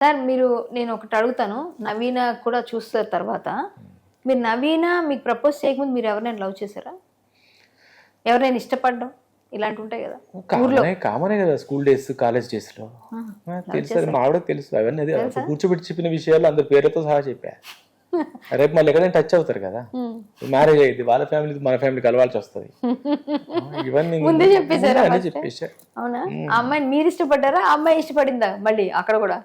Sir మీరు నేను ఒకటి అడుగుతాను. నవీన కూడా చూస్తారు తర్వాత. మీరు నవీన మీకు ప్రపోజ్ చేయకముందు మీరు ఎవరినైనా లవ్ చేశారా? ఎవరైనా ఇష్టపడడం? ఇలాంటివి ఉంటాయి కదా. కామనే కామనే కదా స్కూల్ డేస్ కాలేజ్ డేస్లో. తెలుసు మా ఆవిడకి తెలుసు. అవన్నీ అది కూర్చోబెట్టి చెప్పిన విషయాలు అందరి పేరుతో సహా చెప్పా. రేపు మళ్ళీ ఎక్కడైనా టచ్ అవుతారు కదా. మ్యారేజ్ అయ్యింది వాళ్ళ ఫ్యామిలీ మన ఫ్యామిలీ కలవాల్సి వస్తుంది. ఇవన్నీ ముందే చెప్పేశారా అవునా? అమ్మాయిని మీరు ఇష్టపడ్డారా? అమ్మాయి ఇష్టపడిందా? మళ్ళీ అక్కడ కూడా.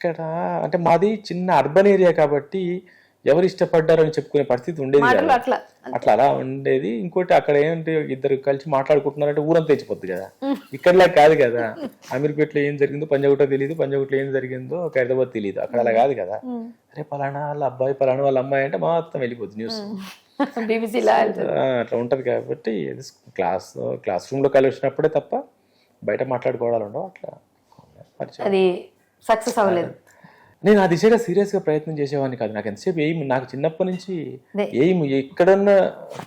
అక్కడ అంటే మాది చిన్న అర్బన్ ఏరియా కాబట్టి ఎవరు ఇష్టపడ్డారు అని చెప్పుకునే పరిస్థితి ఉండేది. అట్లా అలా ఉండేది. ఇంకోటి అక్కడ ఏంటి ఇద్దరు కలిసి మాట్లాడుకుంటున్నారంటే ఊరంతా తెచ్చిపోద్ది కదా. ఇక్కడలా కాదు కదా. అమీర్పేటలో ఏం జరిగిందో పంజాగుట్ట తెలియదు పంజాగుట్లో ఏం జరిగిందో ఖైరదాబాద్ తెలియదు అక్కడ అలా కాదు కదా. అరే పలానా వాళ్ళ అబ్బాయి పలానా వాళ్ళ అమ్మాయి అంటే మొత్తం వెళ్ళిపోద్ది న్యూస్. అట్లా ఉంటది కాబట్టి క్లాస్ క్లాస్ రూమ్లో కలిసినప్పుడే తప్ప బయట మాట్లాడుకోవడాలు ఉండవు అట్లా. అది సక్సెస్ అవ్వలేదు. నేను ఆ దిశగా సీరియస్గా ప్రయత్నం చేసేవాడిని కాదు. నాకు ఎంతసేపు ఎయిమ్ నాకు చిన్నప్పటి నుంచి. ఎయిమ్ ఎక్కడన్నా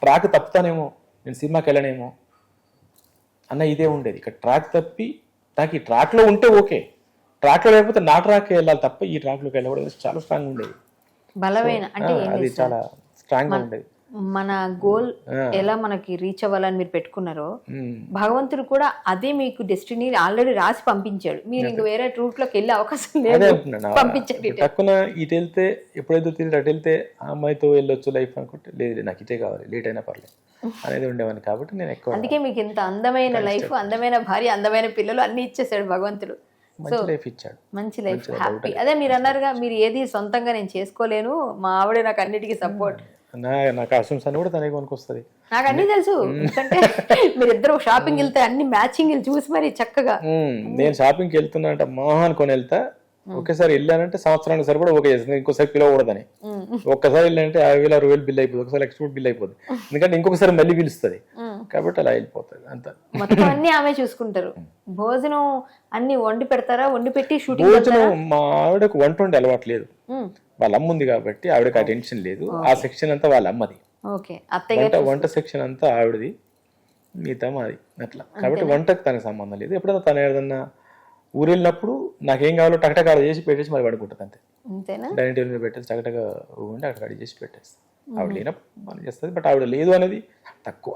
ట్రాక్ తప్పుతానేమో నేను సినిమాకి వెళ్ళనేమో అన్న ఇదే ఉండేది. ఇక్కడ ట్రాక్ తప్పి నాకు ఈ ట్రాక్లో ఉంటే ఓకే. ట్రాక్లో లేకపోతే నా ట్రాక్ వెళ్ళాలి తప్ప ఈ ట్రాక్లోకి వెళ్ళకూడదు చాలా స్ట్రాంగ్ ఉండేది. బలమైన అంటే ఏం అది చాలా స్ట్రాంగ్ ఉండేది. మన గోల్ ఎలా మనకి రీచ్ అవ్వాలని మీరు పెట్టుకున్నారో. భగవంతుడు కూడా అదే మీకు డెస్టినీ ఆల్రెడీ రాసి పంపించాడు. మీరు ఇంక వేరే రూట్లోకి వెళ్ళే అవకాశం లేదు. పంపించండి ఇటు వెళ్తే ఎప్పుడైతే తిరిగి అటు వెళ్తే ఆ అమ్మాయితో వెళ్ళొచ్చు లైఫ్ అనుకుంటే లేదు లేదు, నాకు ఇటే కావాలి లేట్ అయినా పర్లేదు అనేది ఉండేవాడిని కాబట్టి నేను ఎక్కువ అందుకే మీకు ఇంత అందమైన లైఫ్ అందమైన భార్య అందమైన పిల్లలు అన్ని ఇచ్చేసాడు భగవంతుడు. మంచి లైఫ్ ఇచ్చాడు. మంచి లైఫ్ హ్యాపీ అదే మీరు అన్నారుగా మీరు ఏది సొంతంగా నేను చేసుకోలేను మా ఆవిడే నాకు అన్నిటికీ సపోర్ట్ నా నా కాస్ట్యూమ్స్ అన్ని కూడా తనే కొనుక్కొస్తుంది. నాకు అన్ని తెలుసు. ఎందుకంటే మీరిద్దరు షాపింగ్ వెళ్తే అన్ని మ్యాచింగ్ చూసి మరి చక్కగా. నేను షాపింగ్కి వెళ్తున్నా అంటే మహా అనుకొని వెళ్తా. ఒకేసారి వెళ్ళానంటే సంవత్సరానికి సరిపడా ఓకే చేస్తుంది ఇంకోసారి పిలవకూడదని. ఒక్కసారి వెళ్ళానంటే యాభై వేలు అరవై వేలు బిల్ అయిపోతుంది ఒకసారి లక్ష బిల్ అయిపోతుంది ఎందుకంటే ఇంకొకసారి మళ్ళీ పిలుస్తుంది. కాబట్టి అలా వెళ్ళిపోతుంది అంత. మొత్తం అన్ని ఆమె చూసుకుంటారు. భోజనం అన్ని వండి పెడతారా? వండి పెట్టి షూటింగ్ భోజనం మా ఆవిడకు వంట వండి అలవాటు లేదు. వాళ్ళ అమ్మ ఉంది కాబట్టి ఆవిడకి ఆ టెన్షన్ లేదు. ఆ సెక్షన్ అంతా వాళ్ళ అమ్మది వంట వంట సెక్షన్ అంతా ఆవిడది. మిగతా మాది. అట్లా. కాబట్టి వంటకు తనకు సంబంధం లేదు. ఎప్పుడైనా తను ఏదన్నా ఊరు వెళ్ళినప్పుడు నాకేం కావాలో టకటక ఆడ చేసి పెట్టేసి మరి పడుకుంటుంది అంతే. డైనింగ్ టేబుల్ మీద పెట్టేసి టకటక ఉండి అక్కడ చేసి పెట్టేస్తాను ఆవిడ లేనప్పుడు మనం చేస్తుంది. బట్ ఆవిడ లేదు అనేది తక్కువ.